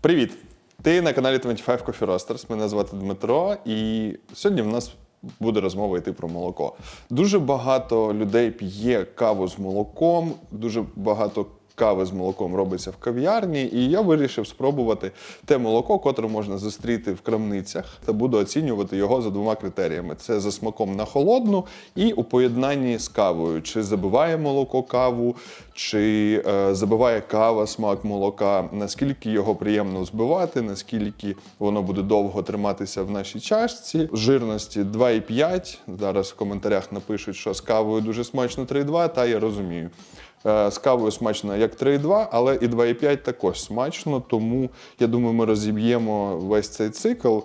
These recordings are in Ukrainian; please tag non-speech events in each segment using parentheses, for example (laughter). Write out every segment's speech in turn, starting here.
Привіт! Ти на каналі 25 Coffee Roasters. Мене звати Дмитро, і сьогодні в нас буде розмова йти про молоко. Дуже багато людей п'є каву з молоком, дуже багато кави з молоком робиться в кав'ярні, і я вирішив спробувати те молоко, котре можна зустріти в крамницях, та буду оцінювати його за двома критеріями: це за смаком на холодну і у поєднанні з кавою. Чи забиває молоко каву, чи е, забиває кава смак молока, наскільки його приємно збивати, наскільки воно буде довго триматися в нашій чашці. Жирності 2,5. Зараз в коментарях напишуть, що з кавою дуже смачно 3,2, та я розумію. Е, З кавою смачно як 3,2, але і 2,5 також смачно. Тому я думаю, ми розіб'ємо весь цей цикл.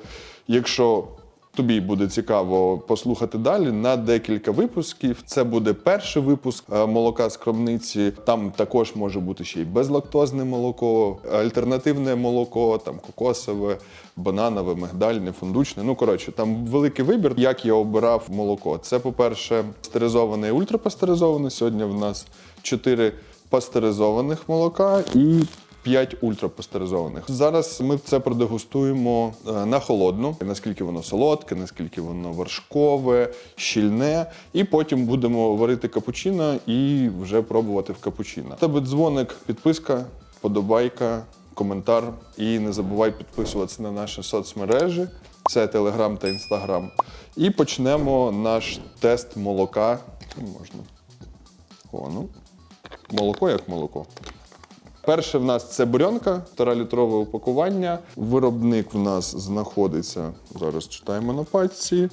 Якщо тобі буде цікаво послухати далі на декілька випусків. Це буде перший випуск е, молока з крамниці. Там також може бути ще й безлактозне молоко, альтернативне молоко, там кокосове, бананове, мигдальне, фундучне. Ну коротше, там великий вибір. Як я обирав молоко. Це, по-перше, пастеризоване і ультрапастеризоване. Сьогодні в нас 4 пастеризованих молока і 5 ультрапастеризованих. Зараз ми це продегустуємо е, на холодну, наскільки воно солодке, наскільки воно вершкове, щільне. І потім будемо варити капучино і вже пробувати в капучино. Тебе дзвоник, підписка, подобайка, коментар. І не забувай підписуватися на наші соцмережі. Це Телеграм та Інстаграм. І почнемо наш тест молока. Можна. О, ну, молоко як молоко. Перше в нас це бурьонка, 1,5-літрове упакування. Виробник в нас знаходиться, зараз читаємо на пачці.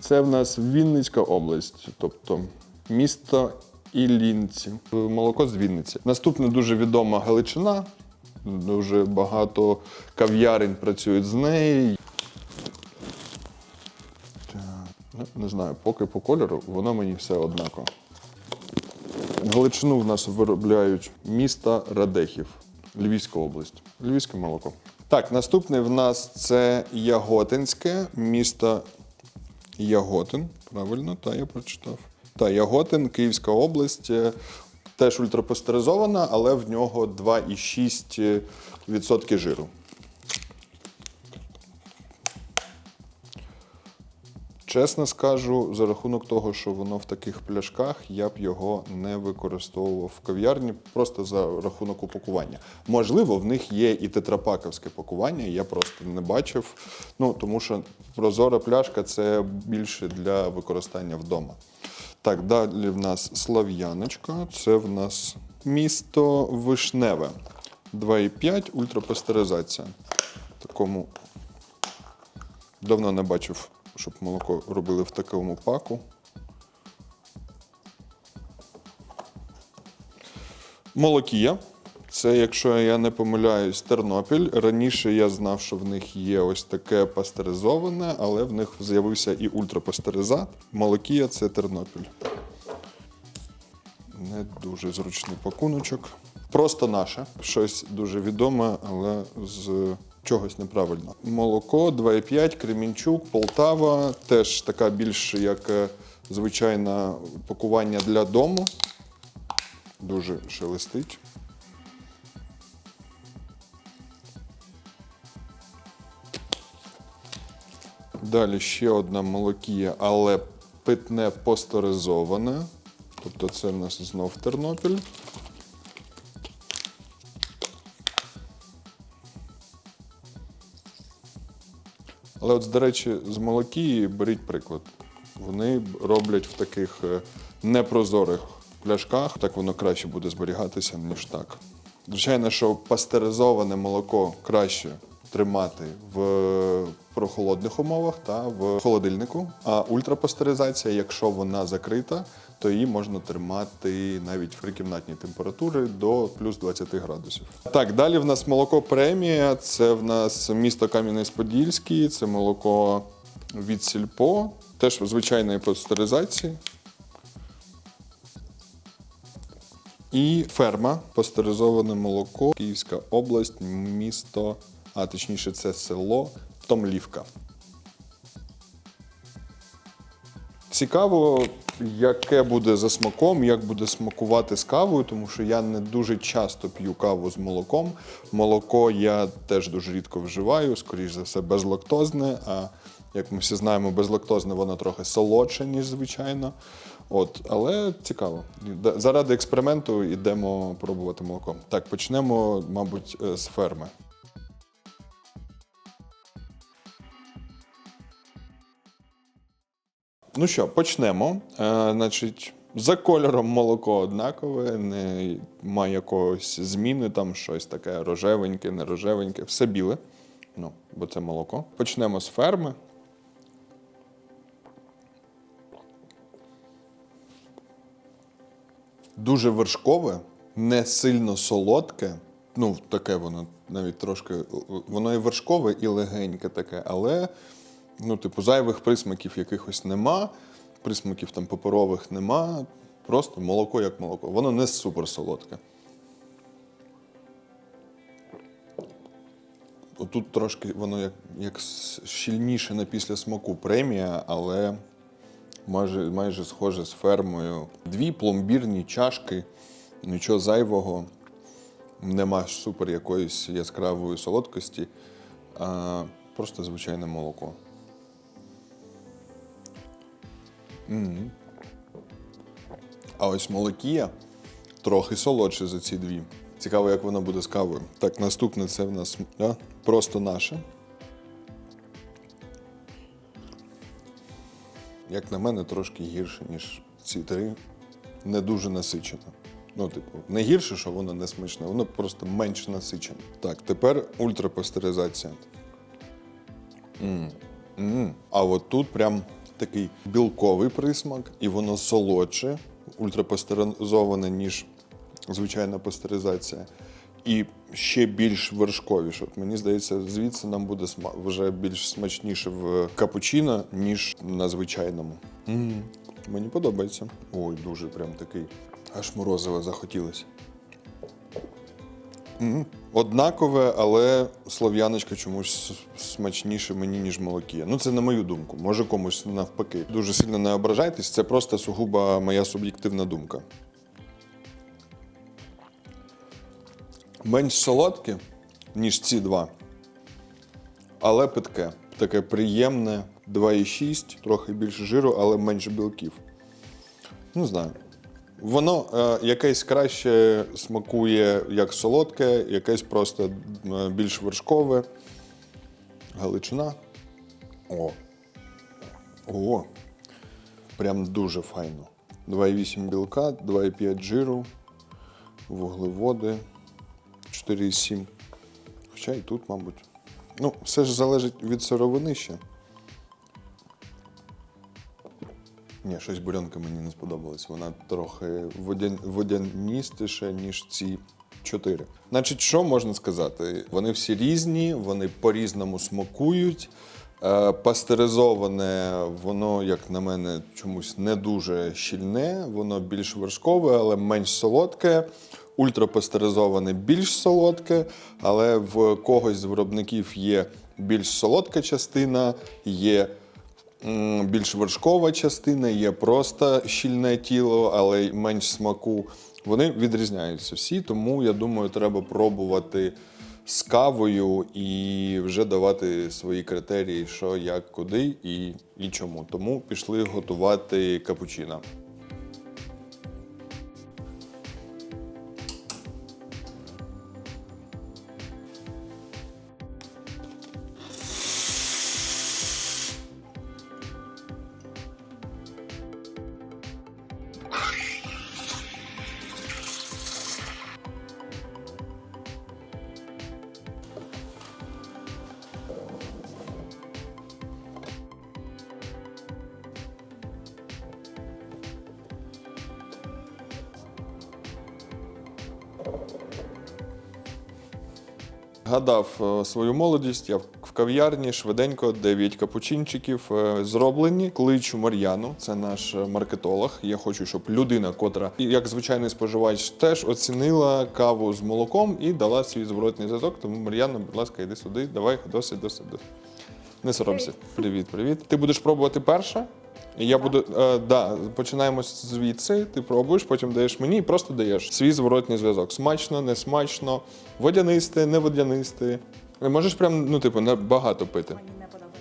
Це в нас Вінницька область, тобто місто Іллінці. Молоко з Вінниці. Наступне дуже відома Галичина. Дуже багато кав'ярень працюють з нею. Ну, Не знаю, поки по кольору, воно мені все однаково. Галичину в нас виробляють міста Радехів, Львівська область. Львівське молоко. Так, наступне в нас це Яготинське, місто Яготин. Правильно, та я прочитав. Та Яготин, Київська область. е, Теж ультрапастеризована, але в нього 2,6% жиру. Чесно скажу, за рахунок того, що воно в таких пляшках, я б його не використовував в кав'ярні просто за рахунок упакування. Можливо, в них є і тетрапаковське пакування, я просто не бачив. Ну тому що прозора пляшка це більше для використання вдома. Так, далі в нас Слав'яночка, це в нас місто Вишневе. 2,5 ультрапастеризація. Такому Давно не бачив, щоб молоко робили в такому паку. Молокія. Це, якщо я не помиляюсь, Тернопіль. Раніше я знав, що в них є ось таке пастеризоване, але в них з'явився і ультрапастеризат. Молокія це Тернопіль. Не дуже зручний пакуночок. Просто наше. Щось дуже відоме, але з чогось неправильно. Молоко 2,5, Кремінчук, Полтава. Теж така більш як е, звичайне пакування для дому. Дуже шелестить. Далі ще одна молокія, але питне пастеризоване. Тобто це в нас знов Тернопіль. Але от, до речі, з молокії беріть приклад. Вони роблять в таких е, непрозорих пляшках, так воно краще буде зберігатися, ніж так. Звичайно, що пастеризоване молоко краще тримати в прохолодних умовах та в холодильнику. А ультрапастеризація, якщо вона закрита, то її можна тримати навіть при кімнатній температурі до плюс 20 градусів. Так, далі в нас молоко премія. Це в нас місто Кам'янець-Подільський, це молоко від Сільпо, теж звичайної пастеризації. І ферма, пастеризоване молоко, Київська область, місто, а точніше, це село Томлівка. Цікаво, яке буде за смаком, як буде смакувати з кавою, тому що я не дуже часто п'ю каву з молоком. Молоко я теж дуже рідко вживаю, скоріш за все, безлактозне. А як ми всі знаємо, безлактозне воно трохи солодше, ніж звичайно. От, але цікаво. Заради експерименту йдемо пробувати молоко. Так, почнемо, мабуть, е, з ферми. Ну що, почнемо. Е, значить, за кольором молоко однакове, не має якогось зміни, там щось таке рожевеньке, не рожевеньке, все біле. Ну, бо це молоко. Почнемо з ферми. Дуже вершкове, не сильно солодке. Ну, таке воно навіть трошки. Воно і вершкове, і легеньке таке, але ну, типу, зайвих присмаків якихось нема, присмаків там паперових нема. Просто молоко як молоко. Воно не супер солодке. Отут трошки воно як, як щільніше на після смаку премія, але майже, майже схоже з фермою. Дві пломбірні чашки, нічого зайвого, нема супер якоїсь яскравої солодкості, а просто звичайне молоко. М. А ось молокія трохи солодше за ці дві. Цікаво, як воно буде з кавою. Так, наступне це в нас да, просто наше. Як на мене, трошки гірше, ніж ці три. Не дуже насичено. Ну, типу, не гірше, що воно не смачне, воно просто менш насичене. Так, тепер ультрапастеризація. М. М. А от тут прям такий білковий присмак, і воно солодше, ультрапастеризоване, ніж звичайна пастеризація. І ще більш вершковіше. От мені здається, звідси нам буде вже більш смачніше в капучино, ніж на звичайному. м Мені подобається. Ой, дуже прям такий. Аж морозиво захотілося. Мгм. Однакове, але слов'яночка чомусь смачніше мені, ніж молокія. Ну, це на мою думку. Може комусь навпаки. Дуже сильно не ображайтесь, це просто сугубо моя суб'єктивна думка. Менш солодке, ніж ці два, але питке. Таке приємне 2,6, трохи більше жиру, але менше білків. Не знаю. Воно е, якесь краще смакує як солодке, якесь просто е, більш вершкове. Галичина. О. О. Прям дуже файно. 2,8 білка, 2,5 жиру, вуглеводи, 4,7. Хоча і тут, мабуть. Ну, все ж залежить від сировини ще. Ні, щось бурьонка мені не сподобалась. Вона трохи водян... водяністіша, ніж ці чотири. Значить, що можна сказати? Вони всі різні, вони по-різному смакують. Е, Пастеризоване, воно, як на мене, чомусь не дуже щільне, воно більш вершкове, але менш солодке. Ультрапастеризоване більш солодке, але в когось з виробників є більш солодка частина, є більш вершкова частина, є просто щільне тіло, але менш смаку. Вони відрізняються всі, тому я думаю, треба пробувати з кавою і вже давати свої критерії, що, як, куди і, і чому. Тому пішли готувати капучино. Гадав е, свою молодість. Я в кав'ярні швиденько 9 капучинчиків е, зроблені. Кличу Мар'яну, це наш е, маркетолог. Я хочу, щоб людина, котра, як звичайний споживач, теж оцінила каву з молоком і дала свій зворотний зв'язок. Тому Мар'яна, будь ласка, йди сюди. Давай досить, досить, досить. Не соромся. Привіт, привіт. Ти будеш пробувати перша? Я буду, е, да, починаємо звідси, ти пробуєш, потім даєш мені і просто даєш свій зворотній зв'язок. Смачно, не смачно, водянисте, не водянисте. Можеш прям, ну, типу, багато пити. Мені не подобається.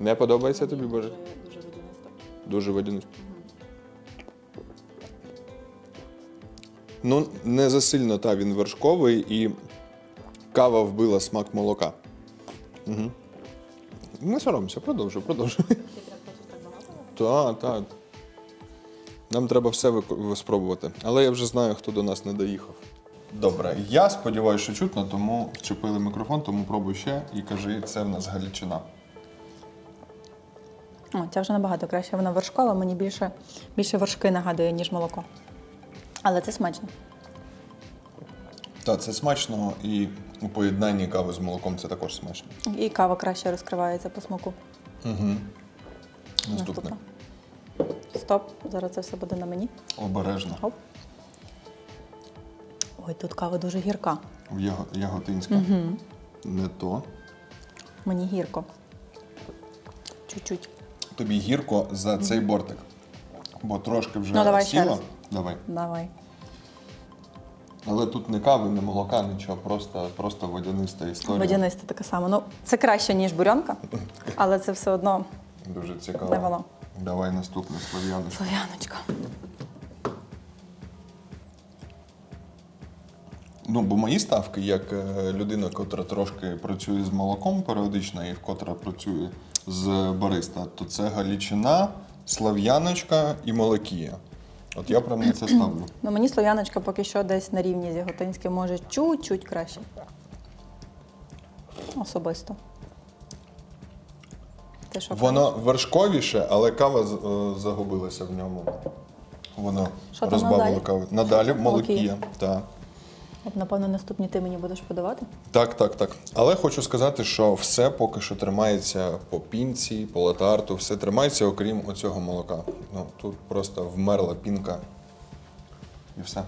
Не подобається тобі, Боже? Дуже, водянисто. Дуже водянисте. Ну, не засильно, та, він вершковий і кава вбила смак молока. Угу. Не соромся, продовжуй, продовжуй. Так, так. Нам треба все спробувати. Але я вже знаю, хто до нас не доїхав. Добре, я сподіваюся, що чутно, тому вчепили мікрофон, тому пробуй ще і кажи, це в нас Галичина. О, ця вже набагато краще. Вона вершкова, мені більше, більше вершки нагадує, ніж молоко. Але це смачно. Так, це смачно і у поєднанні кави з молоком це також смачно. І кава краще розкривається по смаку. Наступне. Стоп, зараз це все буде на мені. Обережно. Хоп. Ой, тут кава дуже гірка. Яго- Яготинська. Не то. Мені гірко. Чуть-чуть. Тобі гірко за цей бортик. Бо трошки вже Ну, давай ще сіло. раз. Давай. Давай. Але тут не кави, не молока, нічого, просто, просто водяниста історія. Водянисте таке саме. Ну, це краще, ніж бурьонка, (laughs) але це все одно Дуже цікаво. Не воно. Давай наступне слов'яночко. слов'яночка. Ну, бо мої ставки, як е, людина, котра трошки працює з молоком періодично і котра працює з бариста, то це Галічина, Слав'яночка і Молокія. От я прям на це ставлю. Ну, мені слов'яночка поки що десь на рівні з Яготинським, може чуть-чуть краще. Особисто. Ти що Воно вершковіше, але кава з- е, загубилася в ньому. Воно Що там розбавило надалі? каву. Надалі Молокія. Так. От, напевно, наступні ти мені будеш подавати. Так, так, так. Але хочу сказати, що все поки що тримається по пінці, по латарту, все тримається, окрім оцього молока. Ну, тут просто вмерла пінка. І все.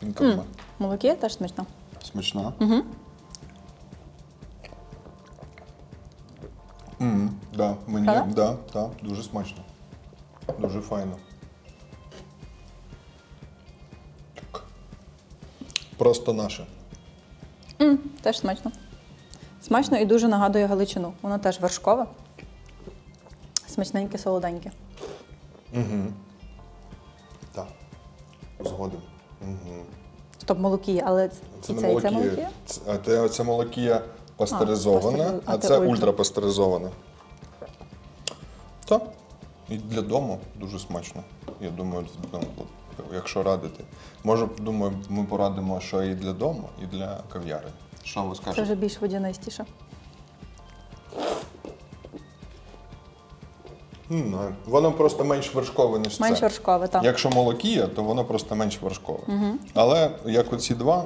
Пінка вмерла. Молоки теж смачно. Смачна. Угу. Mm, да, мені, Правда? да, да, дуже смачно. Дуже файно. Так. Просто наше. м теж смачно. Смачно і дуже нагадує Галичину. Воно теж вершкове. Смачненьке, солоденьке. Так. Згоден. Угу. Стоп, молокія, але Це не це, це молокія. молокія? Це, це молокія пастеризована, пастери- а, а це це ультра. ультрапастеризована. Так. І для дому дуже смачно. Я думаю, ну, якщо радити. Може, думаю, ми порадимо, що і для дому, і для кав'яри. Що ви Це скажете? вже більш водянистіше. Не. Воно просто менш вершкове, ніж Менш це. вершкове, так. Якщо молокія, то воно просто менш вершкове. Але як оці два,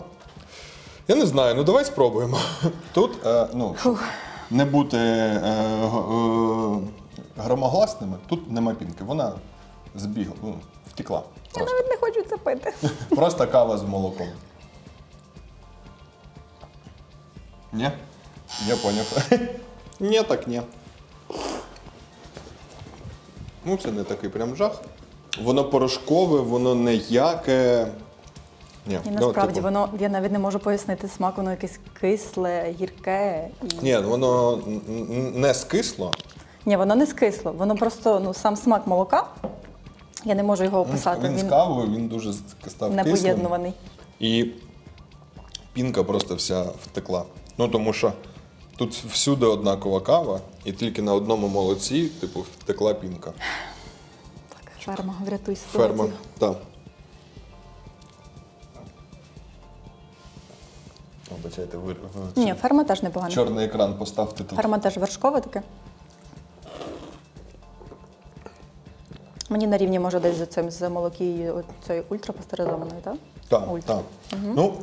я не знаю, ну давай спробуємо. (laughs) Тут е, ну, щоб не бути е, е, громогласними, тут нема пінки. Вона збігла, ну, втекла. Я Просто. навіть не хочу це пити. (laughs) просто кава з молоком. Ні? Я поняв. (laughs) Ні, так ні. Ну, це не такий прям жах. Воно порошкове, воно не яке. Ні, І ну, насправді типу, воно, я навіть не можу пояснити смак, воно якесь кисле, гірке. І... Ні, воно не скисло. Ні, воно не скисло. Воно просто ну, сам смак молока. Я не можу його описати. Він, з кавою, він дуже став не кислим. поєднуваний. І пінка просто вся втекла. Ну тому що тут всюди однакова кава, і тільки на одному молоці, типу, втекла пінка. Так, ферма, врятуй ситуацію. Ферма. Так. Обачайте, ви в Ні, ферма теж непогана. чорний екран поставте тут. Ферма теж вершкове таке. Мені на рівні може десь за цим з молокією цієї ультрапастеризованої, так? Так, Ультра. так. Ну,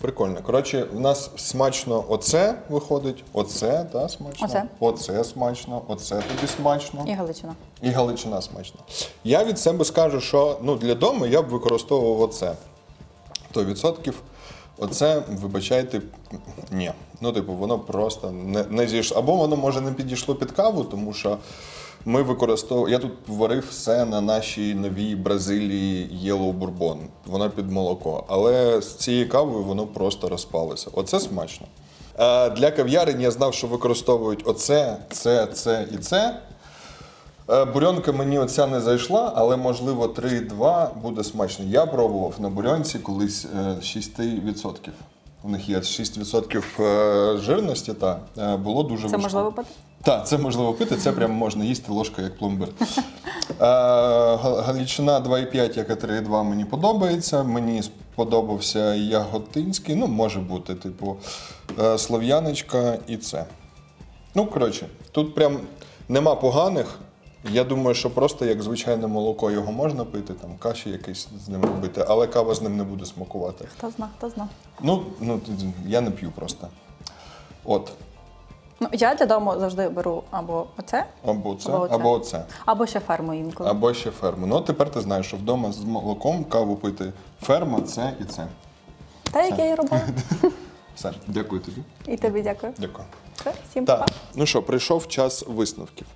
прикольно. Коротше, в нас смачно оце виходить, оце, та, смачно. Оце. Оце смачно, оце тобі смачно. І Галичина. І галичина смачна. Я від себе скажу, що ну, для дому я б використовував оце. То відсотків Оце, вибачайте, ні. Ну, типу, воно просто не, не зійшло. Або воно може не підійшло під каву, тому що ми використовуємо. Я тут варив все на нашій новій Бразилії Yellow Bourbon. Воно під молоко. Але з цією кавою воно просто розпалося. Оце смачно. Е, Для кав'ярень я знав, що використовують оце, це, це і це. Е, Бурьонка мені оця не зайшла, але можливо 3,2 буде смачно. Я пробував на бурьонці колись е, 6%. У них є 6% е, жирності, та е, було дуже Це можливо пити? Так, це можливо пити, це прямо можна їсти ложкою як пломбир. (laughs) Е, Га- Галичина 2,5, яка 3,2 мені подобається. Мені сподобався яготинський, ну, може бути, типу, е, слов'яночка і це. Ну, коротше, тут прям нема поганих. Я думаю, що просто як звичайне молоко його можна пити, там каші якісь з ним робити, але кава з ним не буде смакувати. Хто зна, хто зна. Ну, ну я не п'ю просто. От. Ну, я додому завжди беру або оце, Або це, Або оце. або оце. або ще ферму інколи. Або ще ферму. Ну, тепер ти знаєш, що вдома з молоком каву пити ферма, це і це. Та як я і робила. (laughs) Все, дякую тобі. І тобі дякую. Дякую. Все, всім па. Ну що, прийшов час висновків.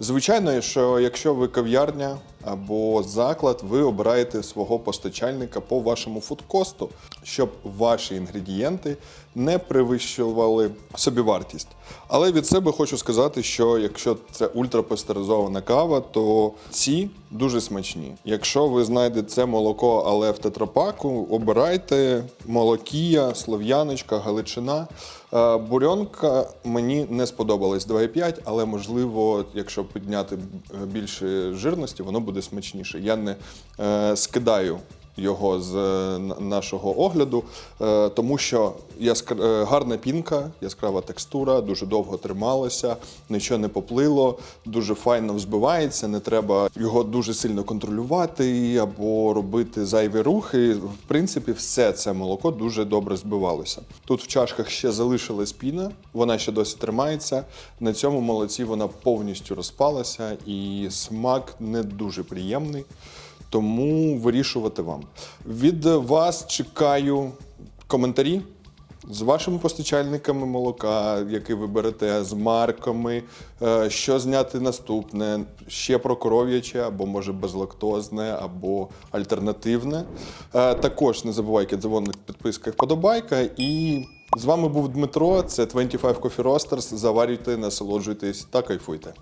Звичайно, що якщо ви кав'ярня або заклад, ви обираєте свого постачальника по вашому фудкосту, щоб ваші інгредієнти не перевищували собівартість. Але від себе хочу сказати, що якщо це ультрапастеризована кава, то ці дуже смачні. Якщо ви знайдете це молоко, але в тетрапаку, обирайте молокія, слов'яночка, галичина. Е, Бурьонка мені не сподобалась 2,5, але можливо, якщо підняти більше жирності, воно буде смачніше. Я не е, скидаю його з е, нашого огляду, е, тому що е, гарна пінка, яскрава текстура, дуже довго трималася, нічого не поплило, дуже файно взбивається, не треба його дуже сильно контролювати або робити зайві рухи. В принципі, все це молоко дуже добре збивалося. Тут в чашках ще залишилась піна, вона ще досі тримається. На цьому молоці вона повністю розпалася, і смак не дуже приємний. Тому вирішувати вам. Від вас чекаю коментарі з вашими постачальниками молока, які ви берете, з марками, е, що зняти наступне, ще про коров'яче, або може безлактозне, або альтернативне. Е, Також не забувайте дзвоник, підписка вподобайка. І з вами був Дмитро. Це 25 Coffee Roasters. Заварюйте, насолоджуйтесь та кайфуйте.